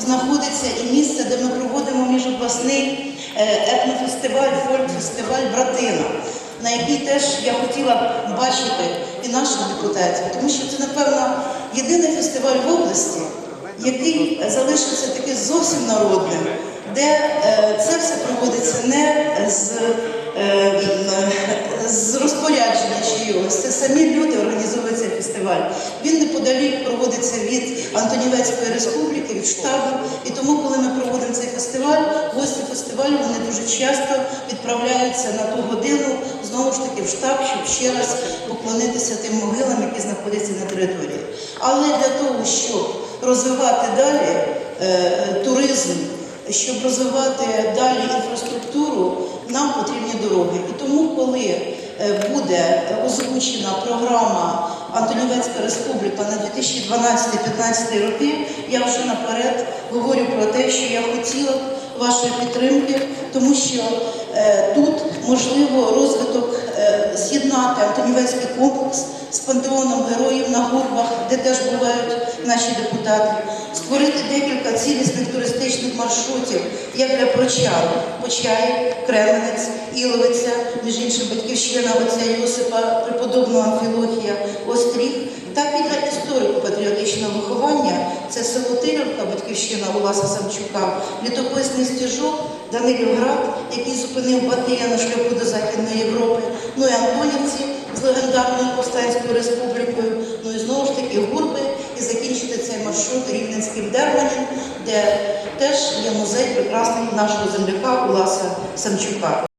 знаходиться і місце, де ми проводимо міжобласний е, етнофестиваль, фольк-фестиваль Братина, на який теж я хотіла бачити і наших депутатів, тому що це, напевно, єдиний фестиваль в області, який залишився таки зовсім народним, де е, це все проводиться не з, е, з розпорядження чиїгось. Це самі люди організовують цей фестиваль. Він неподалік проводиться від Антонівецької республіки, від штабу. І тому, коли ми проводимо цей фестиваль, гості фестивалю вони дуже часто відправляються на ту годину знову ж таки в штаб, щоб ще раз поклонитися тим могилам, які знаходяться на території. Але для того, щоб розвивати далі е, туризм, щоб розвивати далі інфраструктуру, нам потрібні дороги. І тому, коли е, буде озвучена програма Антонівецька республіка на 2012-2015 роки, я вже наперед говорю про те, що я хотіла вашої підтримки, тому що е, тут можливо розвиток е, з'єднати Антонівецький комплекс з пантеоном героїв на гурбах, де теж бувають наші депутати, створити декілька цілісних туристичних маршрутів, як для прочал, Почаїв, Кременець, Іловиця, між іншим батьківщина отця Йосипа, преподобного Амфілохія, Остріг, так і для історико-патріотичного виховання. Це село Тилівка, батьківщина Уласа Самчука, літописний стіжок, Данилівград, який зупинив Батия на шляху до Західної Європи, ну і Антонівці з легендарною Повстанською республікою, ну і знову ж таки Гурби, і закінчити цей маршрут Рівненським Дерманем, де теж є музей прекрасний нашого земляка Уласа Самчука.